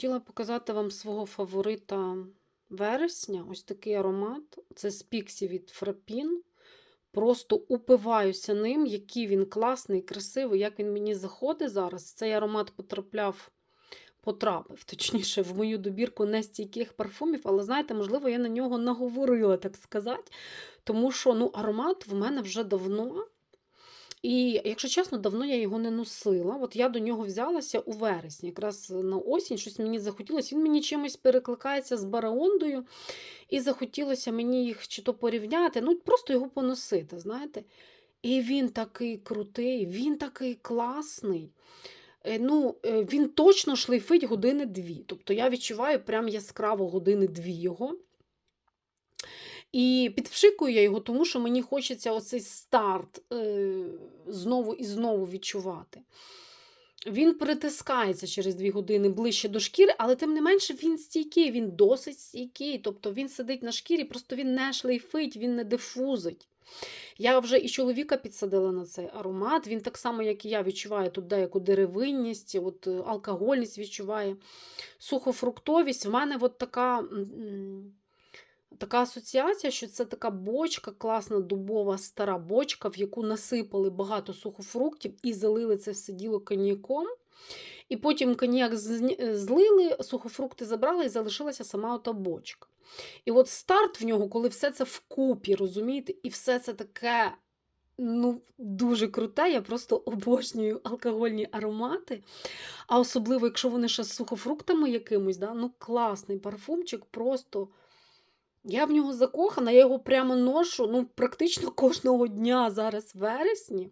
Хотіла показати вам свого фаворита вересня. Ось такий аромат. Це з Піксі від Фрапін. Просто упиваюся ним, який він класний, красивий, як він мені заходить зараз. Цей аромат потрапляв, потрапив, точніше, в мою добірку нестійких парфумів, але знаєте, можливо, я на нього наговорила, так сказати. Тому що ну, аромат в мене вже давно. І, якщо чесно, давно я його не носила. От я до нього взялася у вересні, якраз на осінь, щось мені захотілося. Він мені чимось перекликається з бараондою, і захотілося мені їх чи то порівняти, ну просто його поносити, знаєте. І він такий крутий, він такий класний. Е, Ну, е, Він точно шлейфить години дві. Тобто я відчуваю прям яскраво години дві його. І підвшикую я його, тому що мені хочеться оцей старт е, знову і знову відчувати. Він притискається через дві години ближче до шкіри, але тим не менше він стійкий, він досить стійкий. Тобто він сидить на шкірі, просто він не шлейфить, він не дифузить. Я вже і чоловіка підсадила на цей аромат. Він так само, як і я, відчуває тут деяку деревинність, от, е, алкогольність відчуває, сухофруктовість. В мене от така. Така асоціація, що це така бочка, класна дубова стара бочка, в яку насипали багато сухофруктів і залили це все діло коньяком. І потім коньяк злили, сухофрукти забрали і залишилася сама ота бочка. І от старт в нього, коли все це вкупі, розумієте, і все це таке ну, дуже круте. Я просто обожнюю алкогольні аромати. А особливо, якщо вони ще з сухофруктами якимось, да, ну класний парфумчик, просто. Я в нього закохана, я його прямо ношу ну, практично кожного дня зараз в вересні.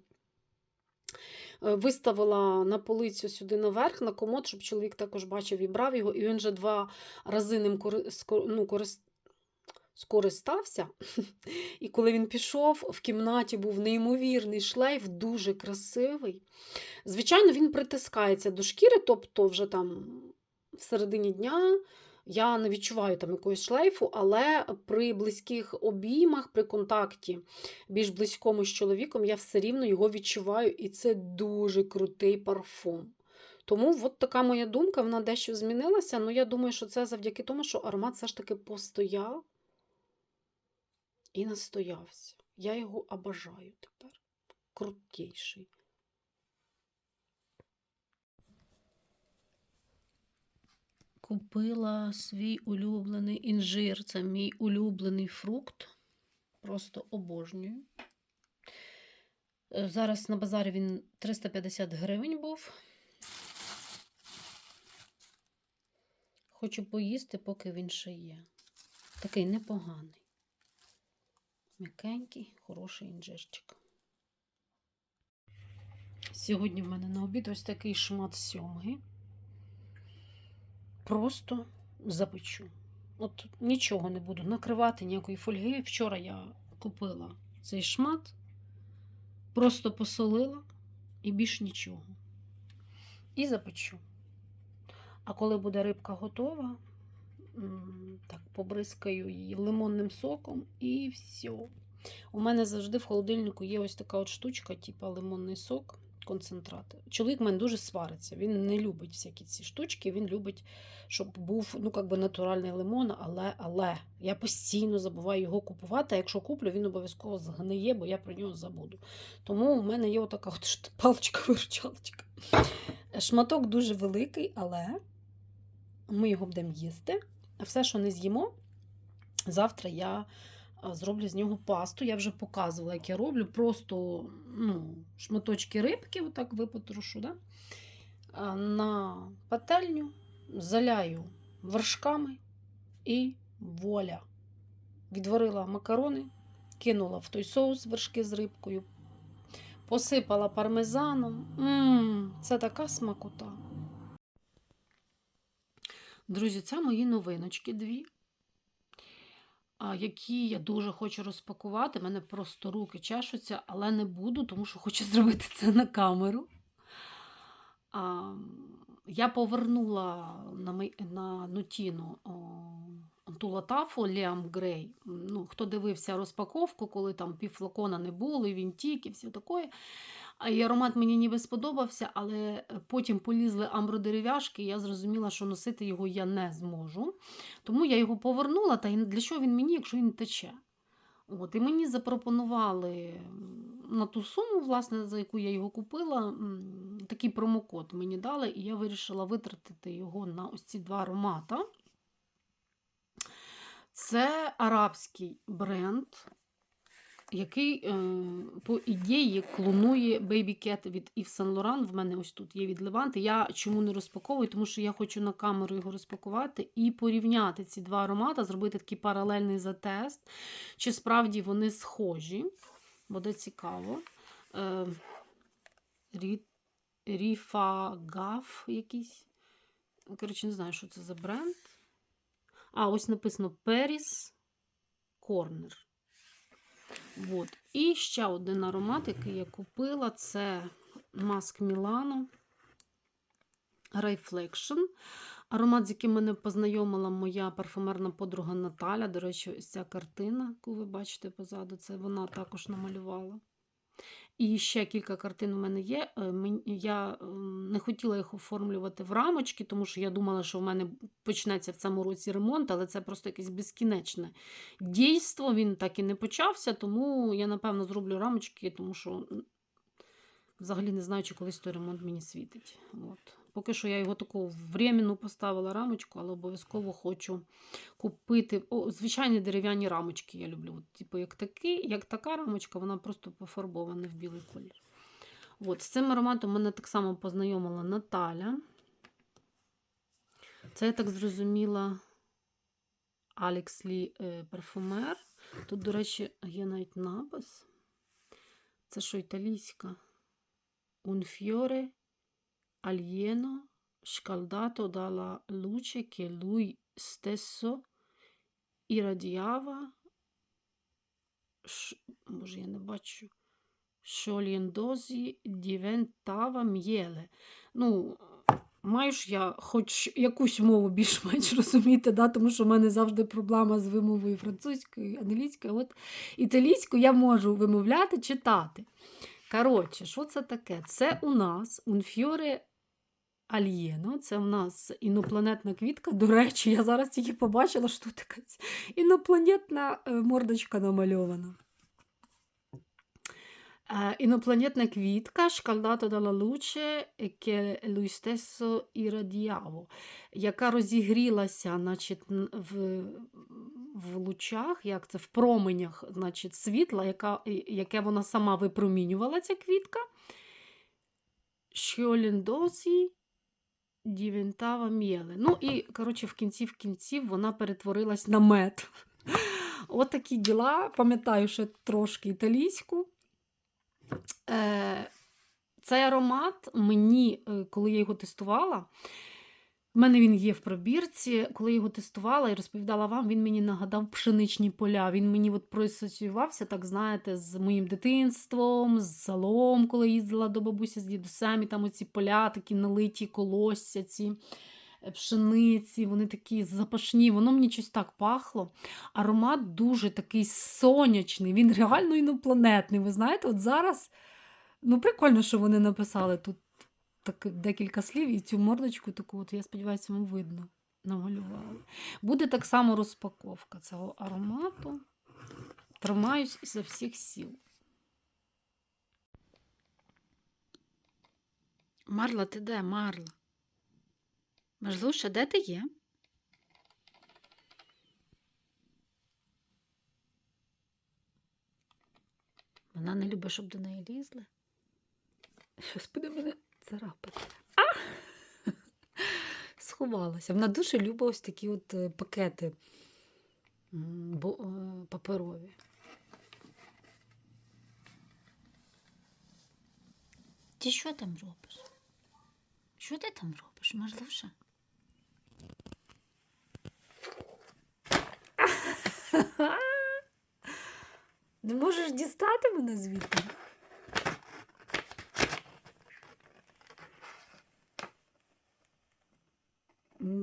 Е, Виставила на полицю сюди наверх, на комод, щоб чоловік також бачив і брав його, і він вже два рази ним ну, корис- скористався. І коли він пішов, в кімнаті був неймовірний шлейф, дуже красивий. Звичайно, він притискається до шкіри, тобто вже там в середині дня я не відчуваю там якогось шлейфу, але при близьких обіймах, при контакті більш близькому з чоловіком, я все рівно його відчуваю, і це дуже крутий парфум. Тому от така моя думка, вона дещо змінилася. але я думаю, що це завдяки тому, що аромат все ж таки постояв і настоявся. Я його обожаю тепер. Крутіший. Купила свій улюблений інжир. Це мій улюблений фрукт. Просто обожнюю. Е, Зараз на базарі він 350 гривень був. Хочу поїсти, поки він ще є. Такий непоганий. М'якенький, хороший інжирчик. Сьогодні в мене на обід ось такий шмат сьомги просто запечу. От нічого не буду накривати, ніякої фольги. Вчора я купила цей шмат, просто посолила і більш нічого. І запечу. А коли буде рибка готова, так побризкаю її лимонним соком і все. У мене завжди в холодильнику є ось така от штучка, типу лимонний сок, концентрат. Чоловік в мене дуже свариться. Він не любить всякі ці штучки, він любить, щоб був ну, би натуральний лимон, але, але я постійно забуваю його купувати. А якщо куплю, він обов'язково згниє, бо я про нього забуду. Тому у мене є отака от паличка-виручалочка. Шматок дуже великий, але ми його будемо їсти. А все, що не з'їмо, завтра я зроблю з нього пасту. Я вже показувала, як я роблю. Просто ну, шматочки рибки, отак випотрошу, да? на пательню, заляю вершками і воля. Відварила макарони, кинула в той соус вершки з рибкою, посипала пармезаном. Мм, це така смакота. Друзі, це мої новиночки дві, які я дуже хочу розпакувати. У мене просто руки чешуться, але не буду, тому що хочу зробити це на камеру. А, я повернула на, мій- на Нутіну ту латафу Ліам Грей. Ну, хто дивився розпаковку, коли там півфлакона не було, і вінтік, і все таке. І аромат мені ніби сподобався, але е, потім полізли амбродерев'яшки, і я зрозуміла, що носити його я не зможу. Тому я його повернула, та для чого він мені, якщо він тече? От, і мені запропонували на ту суму, власне, за яку я його купила, такий промокод мені дали, і я вирішила витратити його на ось ці два аромата. Це арабський бренд, який, е, по ідеї, клонує Baby Cat від Yves Saint Laurent. В мене ось тут є від Леванти. Я чому не розпаковую? Тому що я хочу на камеру його розпакувати і порівняти ці два аромати, зробити такий паралельний затест, чи справді вони схожі. Буде цікаво. Е, Рі, Ріфагаф якийсь. Коротше, не знаю, що це за бренд. А, ось написано Paris Corner. От. І ще один аромат, який я купила, це Маск Milano Reflection. Аромат, з яким мене познайомила моя парфумерна подруга Наталя. До речі, ось ця картина, яку ви бачите позаду, це вона також намалювала. І ще кілька картин у мене є. Е, Я ем, не хотіла їх оформлювати в рамочки, тому що я думала, що в мене почнеться в цьому році ремонт, але це просто якесь безкінечне дійство. Він так і не почався, тому я, напевно, зроблю рамочки, тому що взагалі не знаю, чи колись той ремонт мені світить. От. Поки що я його таку временну поставила рамочку, але обов'язково хочу купити. О, звичайні дерев'яні рамочки я люблю. От, типу, як, такі, як така рамочка, вона просто пофарбована в білий колір. От, з цим ароматом мене так само познайомила Наталя. Це, я так зрозуміла, Алекс Лі е, парфумер. Тут, до речі, є навіть напис. Це що італійська? Fiore alieno scaldato dalla luce che lui stesso irradiava. Ш... Може, я не бачу. Шоліндозі дівентава. Ну, маю я хоч якусь мову більш-менш розуміти, да? тому що в мене завжди проблема з вимовою французькою, англійською. От італійську я можу вимовляти, читати. Коротше, що це таке? Це у нас унфьоре Альєно, це в нас інопланетна квітка. До речі, я зараз тільки побачила, що тут якась інопланетна е, мордочка намальована. Е, Інопланетна квітка шкалдато dalla luce che lui stesso яка розігрілася значить, в, в лучах, як це, в променях значить, світла, яка, яке вона сама випромінювала, ця квітка. Шьоліндосі дівентава м'єле. Ну і, коротше, в кінці в кінців вона перетворилась на мед. От такі діла. Пам'ятаю ще трошки італійську. Е, цей аромат мені, е, коли я його тестувала, в мене він є в пробірці. Коли я його тестувала і розповідала вам, він мені нагадав пшеничні поля. Він мені от проасоціювався, так знаєте, з моїм дитинством, з селом, коли їздила до бабусі з дідусем, і там оці поля, такі налиті колосся, ці е, пшениці, вони такі запашні. Воно мені щось так пахло. Аромат дуже такий сонячний, він реально інопланетний. Ви знаєте, от зараз ну прикольно, що вони написали тут так, декілька слів, і цю мордочку таку, от, я сподіваюся, вам видно. Намалювали. Буде так само розпаковка цього аромату. Тримаюсь із всіх сил. Марла, ти де, Марла? Мажлуша, де ти є? Вона не любить, щоб до неї лізли. Щось буде мене царапати. А! Сховалася. Вона дуже любить ось такі от е, пакети е, паперові. Ти що там робиш? Що ти там робиш, Мажлуша? Не можеш дістати мене звідти?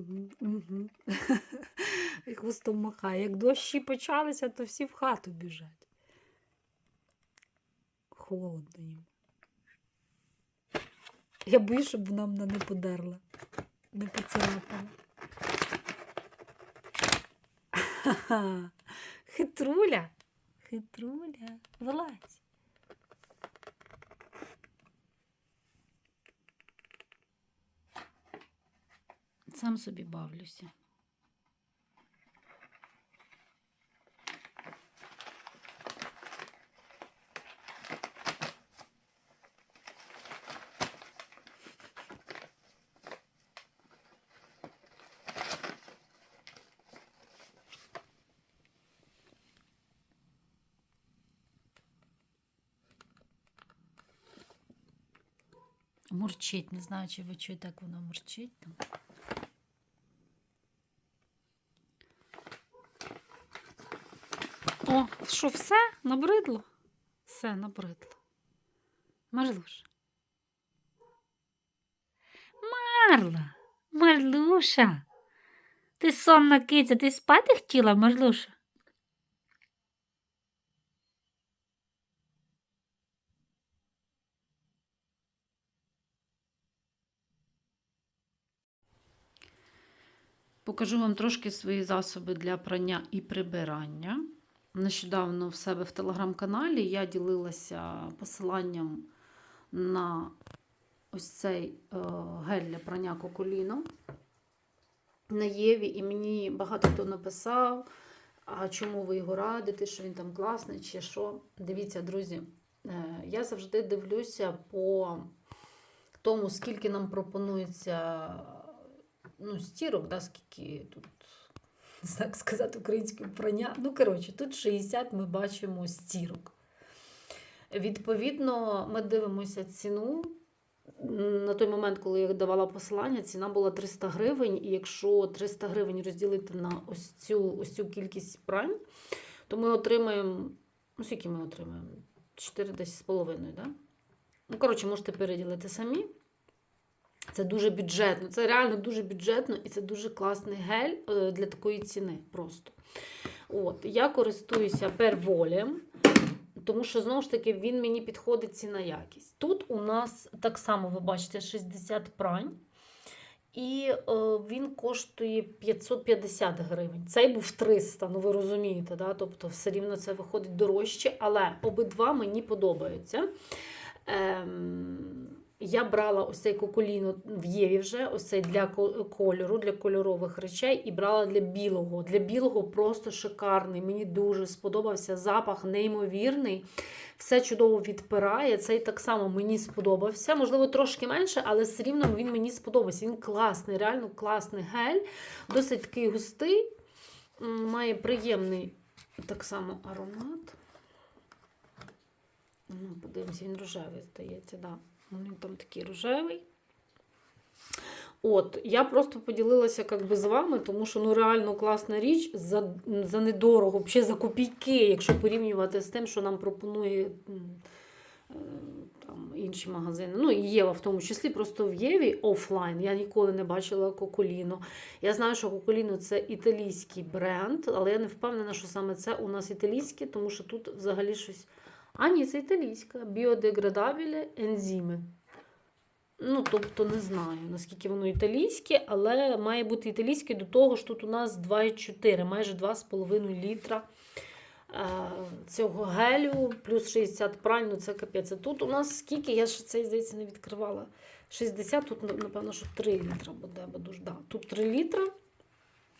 Угу, угу. Хвостом махає. Як дощі почалися, то всі в хату біжать. Холодно їм. Я боюсь, щоб вона мене не подерла, не поцарапала. Хитруля. Хитруля. Вилазь. Сам собі бавлюся. Мурчить, не знаю, чи ви чуєте, як воно мурчить там. Що, все? Набридло? Все, набридло. Марлуш. Марла, Марлуша. Ти сонна киця, ти спати хотіла, Марлуша? Покажу вам трошки свої засоби для прання і прибирання. Нещодавно в себе в телеграм-каналі я ділилася посиланням на ось цей е, гель для прання коколіно на Єві, і мені багато хто написав, а чому ви його радите, що він там класний чи що. Дивіться, друзі, е, я завжди дивлюся по тому, скільки нам пропонується ну, стірок, да, скільки тут, так сказати, українське прання. Ну, коротше, тут 60 ми бачимо стірок. Відповідно, ми дивимося ціну. На той момент, коли я давала посилання, ціна була 300 гривень. І якщо 300 гривень розділити на ось цю, ось цю кількість прань, то ми отримаємо. Ну, скільки ми отримаємо? 4 десь з половиною, да? Ну, коротше, можете переділити самі. Це дуже бюджетно, це реально дуже бюджетно і це дуже класний гель е, для такої ціни просто. От, Я користуюся перволем, тому що, знову ж таки, він мені підходить ціна якість. Тут у нас так само, ви бачите, 60 прань. І е, він коштує 550 гривень. Цей був 300, ну ви розумієте, да? тобто все рівно це виходить дорожче, але обидва мені подобаються. Ем, я брала ось цей коколіно в Єві вже, ось цей для кольору, для кольорових речей, і брала для білого. Для білого просто шикарний. Мені дуже сподобався запах, неймовірний. Все чудово відпирає. Цей так само мені сподобався. Можливо, трошки менше, але все рівно він мені сподобався. Він класний, реально класний гель. Досить такий густий, має приємний так само аромат. Ну, подивимося, він рожевий, здається, да. Він там такий рожевий. От, я просто поділилася как би, з вами, тому що ну, реально класна річ за, за недорого, взагалі за копійки, якщо порівнювати з тим, що нам пропонує е, там, інші магазини. Ну, і Єва в тому числі, просто в Єві офлайн. Я ніколи не бачила Коколіно. Я знаю, що Коколіно це італійський бренд, але я не впевнена, що саме це у нас італійське, тому що тут взагалі щось. А, це італійська. Біодеградабілі ензими. Ну, тобто, не знаю, наскільки воно італійське, але має бути італійське до того ж тут у нас 2,4, майже 2,5 літра е, цього гелю, плюс 60 прань, ну це капець. А Тут у нас скільки, я ще цей, здається, не відкривала. 60, тут, напевно, що 3 літра буде, бо дуже, да. Тут 3 літра.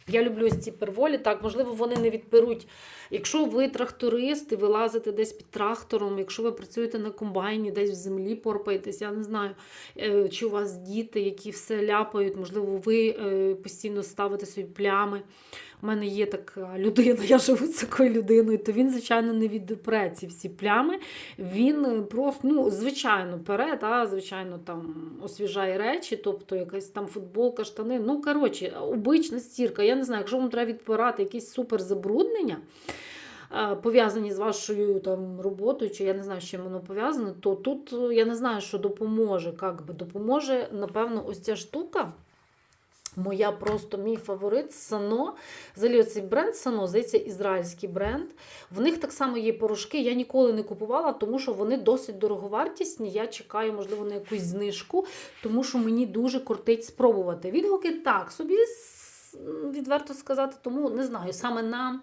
Я люблю ось ці перволі. Так, можливо, вони не відперуть. Якщо ви тракторист і ви лазите десь під трактором, якщо ви працюєте на комбайні, десь в землі порпаєтесь, я не знаю, е, чи у вас діти, які все ляпають, можливо, ви е, постійно ставите собі плями. У мене є така людина, я живу з такою людиною, то він, звичайно, не відпре ці всі плями. Він е, просто, ну, звичайно, пере, та, звичайно, там освіжає речі, тобто якась там футболка, штани. Ну, коротше, обична стірка. Я не знаю, якщо вам треба відпирати якісь супер забруднення, е, пов'язані з вашою там роботою, чи я не знаю, з чим воно пов'язане, то тут е, я не знаю, що допоможе. Як би допоможе, напевно, ось ця штука. Моя просто мій фаворит Сано. Взагалі, цей бренд Сано, здається, ізраїльський бренд. В них так само є порошки. Я ніколи не купувала, тому що вони досить дороговартісні. Я чекаю, можливо, на якусь знижку, тому що мені дуже кортить спробувати. Відгуки так, собі відверто сказати, тому не знаю, саме на.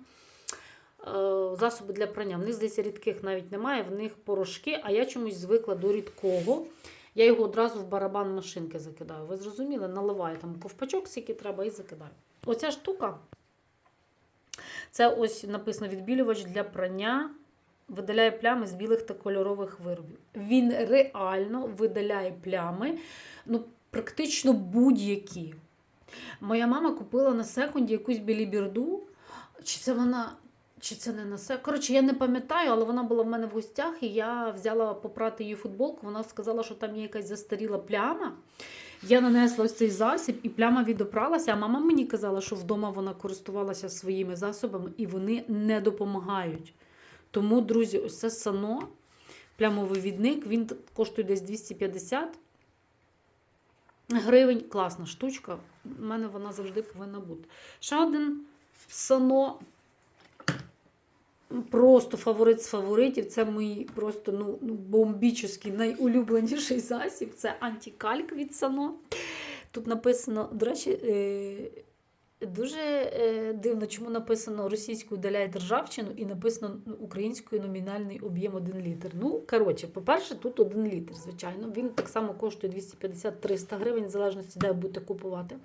е, Засоби для прання. В них, здається, рідких навіть немає, в них порошки, а я чомусь звикла до рідкого. Я його одразу в барабан машинки закидаю. Ви зрозуміли? Наливаю там ковпачок, скільки треба, і закидаю. Оця штука. Це ось написано відбілювач для прання. Видаляє плями з білих та кольорових виробів. Він реально видаляє плями, ну, практично будь-які. Моя мама купила на секунді якусь білібірду. Чи це вона чи це не на се? Коротше, я не пам'ятаю, але вона була в мене в гостях, і я взяла попрати її футболку. Вона сказала, що там є якась застаріла пляма. Я нанесла ось цей засіб, і пляма відопралася. А мама мені казала, що вдома вона користувалася своїми засобами і вони не допомагають. Тому, друзі, ось це сано, плямовий відник, він коштує десь 250 гривень. Класна штучка. У мене вона завжди повинна бути. Ще один сано Просто фаворит з фаворитів. Це мій просто ну, ну, бомбічний, найулюбленіший засіб. Це антикальк від Сано. Тут написано, до речі, е, дуже е, дивно, чому написано російською удаляє державчину і написано українською номінальний об'єм 1 літр. Ну, коротше, по-перше, тут 1 літр, звичайно. Він так само коштує 250-300 гривень, в залежності, де будете купувати.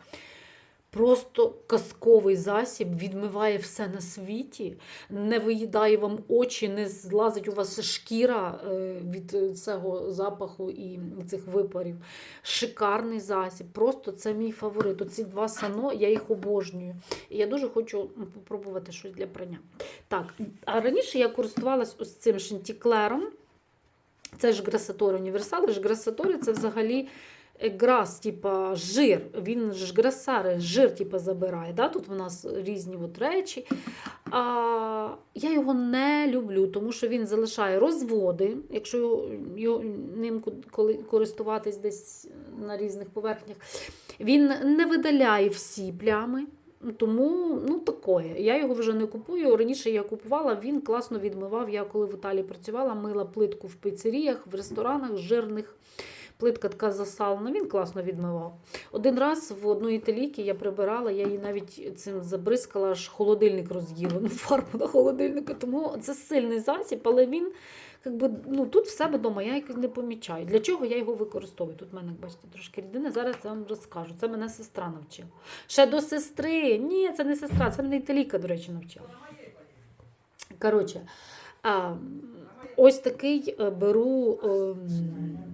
Просто казковий засіб відмиває все на світі, не виїдає вам очі, не злазить у вас шкіра е, від цього запаху і цих випарів. Шикарний засіб. Просто це мій фаворит. Оці два сано, я їх обожнюю. І я дуже хочу спробувати щось для прання. Так, а раніше я користувалась ось цим шентіклером. Це ж грасатори універсали. Ж грасатори це взагалі грас, типа жир. Він ж грасари, жир типа, забирає. Да? Тут у нас різні от речі. А, я його не люблю, тому що він залишає розводи, якщо його, його, ним коли користуватись десь на різних поверхнях. Він не видаляє всі плями. Тому, ну, такое. Я його вже не купую. Раніше я купувала, він класно відмивав. Я коли в Італії працювала, мила плитку в піцеріях, в ресторанах жирних. Плитка така засалена, він класно відмивав. Один раз в одну італійки я прибирала, я її навіть цим забризкала, аж холодильник роз'їла. Ну, фарбу на холодильнику. Тому це сильний засіб, але він якби, ну, тут в себе вдома я якось не помічаю. Для чого я його використовую? Тут в мене, бачите, трошки рідини. Зараз я вам розкажу. Це мене сестра навчила. Ще до сестри. Ні, це не сестра, це мене італійка, до речі, навчила. Коротше, а, ось такий е, беру. ем,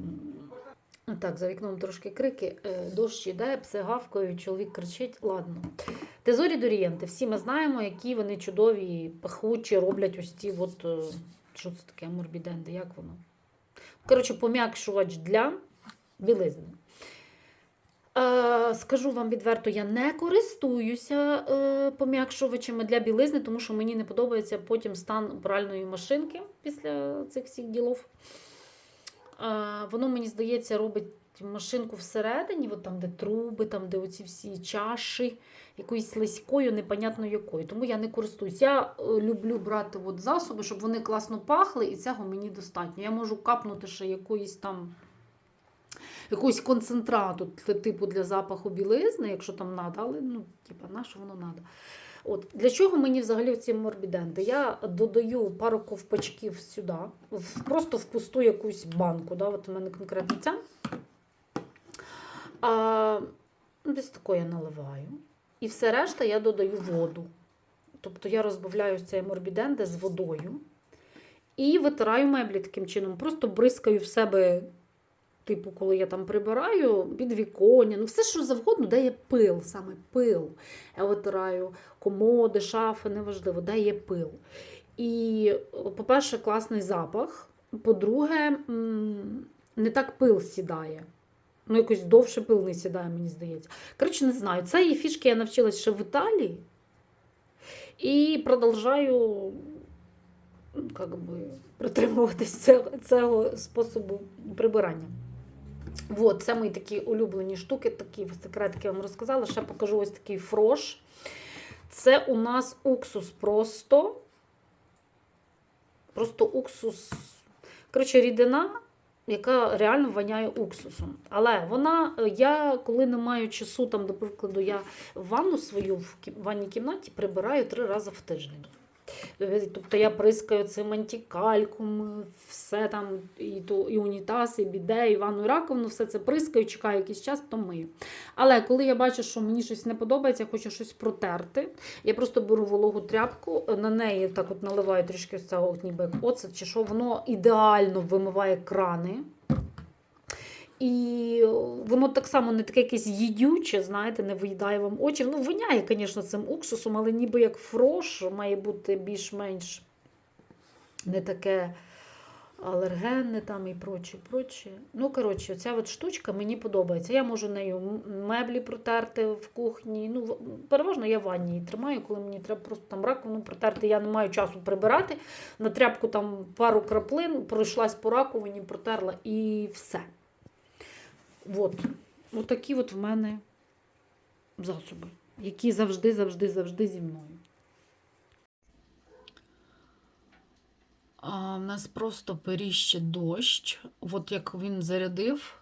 так, за вікном трошки крики, е, дощ іде, пси гавкають, чоловік кричить. Ладно. Тезорі дорієнти. Всі ми знаємо, які вони чудові, пахучі, роблять ось ті, от, е, що це таке, морбіденди, як воно? Коротше, пом'якшувач для білизни. Е, скажу вам відверто, я не користуюся пом'якшувачами для білизни, тому що мені не подобається потім стан пральної машинки після цих всіх ділов. Воно, мені здається, робить машинку всередині, от там, де труби, там, де оці всі чаші, якоюсь слизькою, непонятно якою. Тому я не користуюсь. Я е, люблю брати от засоби, щоб вони класно пахли, і цього мені достатньо. Я можу капнути ще якоїсь там. Якогось концентрату, типу для запаху білизни, якщо там надо, але ну, типа, на що воно надо. От. Для чого мені взагалі ці морбіденти? Я додаю пару ковпачків сюди, просто в пусту якусь банку. Да? От у мене конкретно ця. А, ну, десь тако я наливаю. І все решта я додаю воду. Тобто я розбавляю цей морбіденте з водою і витираю меблі таким чином. Просто бризкаю в себе, типу, коли я там прибираю, підвіконня, ну все, що завгодно, де є пил, саме пил. Я витираю комоди, шафи, неважливо, де є пил. І, по-перше, класний запах. По-друге, не так пил сідає. Ну, якось довше пил не сідає, мені здається. Коротше, не знаю. Цієї фішки я навчилась ще в Італії. І продовжую как би, притримуватись цього, цього способу прибирання. От, це мої такі улюблені штуки, такі секретики я вам розказала. Ще покажу ось такий фрош. Це у нас уксус просто. Просто уксус. Коротше, рідина, яка реально воняє уксусом. Але вона, я коли не маю часу, там, до прикладу, я ванну свою в ванній кімнаті прибираю три рази в тиждень. Тобто я прискаю цим антикальком, все там, і, то, і унітаз, і біде, і ванну, і раковину, все це прискаю, чекаю якийсь час, потім мию. Але коли я бачу, що мені щось не подобається, я хочу щось протерти, я просто беру вологу тряпку, на неї так от наливаю трішки ось цього ніби оцет, чи що, воно ідеально вимиває крани. І воно так само не таке якесь їдюче, знаєте, не виїдає вам очі. Ну, виняє, звісно, цим уксусом, але ніби як фрош має бути більш-менш не таке алергенне там і проче, проче. Ну, коротше, ця от штучка мені подобається. Я можу нею меблі протерти в кухні. Ну, переважно я в ванні її тримаю, коли мені треба просто там раковину протерти. Я не маю часу прибирати. На тряпку там пару краплин, пройшлась по раковині, протерла і все. От. От такі от в мене засоби, які завжди, завжди, завжди зі мною. А, в нас просто періще дощ. От як він зарядив.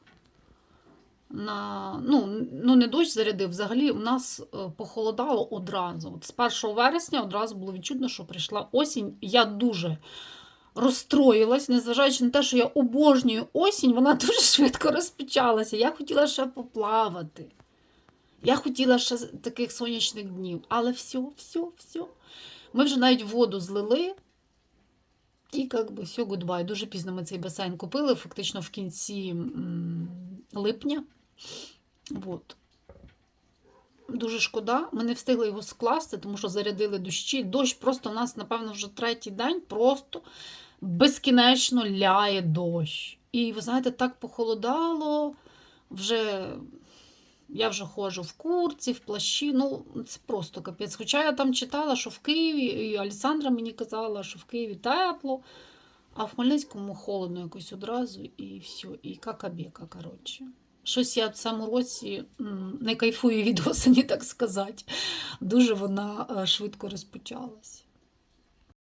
На, ну, ну, не дощ зарядив, взагалі у нас е, похолодало одразу. От з 1 вересня одразу було відчутно, що прийшла осінь. Я дуже розстроїлась, незважаючи на те, що я обожнюю осінь, вона дуже швидко розпочалася. Я хотіла ще поплавати. Я хотіла ще таких сонячних днів. Але все, все, все. Ми вже навіть воду злили. І як би все, гудбай. Дуже пізно ми цей басейн купили, фактично в кінці м, липня. От. Дуже шкода. Ми не встигли його скласти, тому що зарядили дощі. Дощ просто у нас, напевно, вже третій день просто безкінечно ляє дощ. І ви знаєте, так похолодало. Вже я вже ходжу в курці, в плащі. Ну, це просто капець. Хоча я там читала, що в Києві, і Александра мені казала, що в Києві тепло, а в Хмельницькому холодно якось одразу, і все, і какабека, коротше. Щось я в цьому році не кайфую від осені, так сказати. Дуже вона е, швидко розпочалась.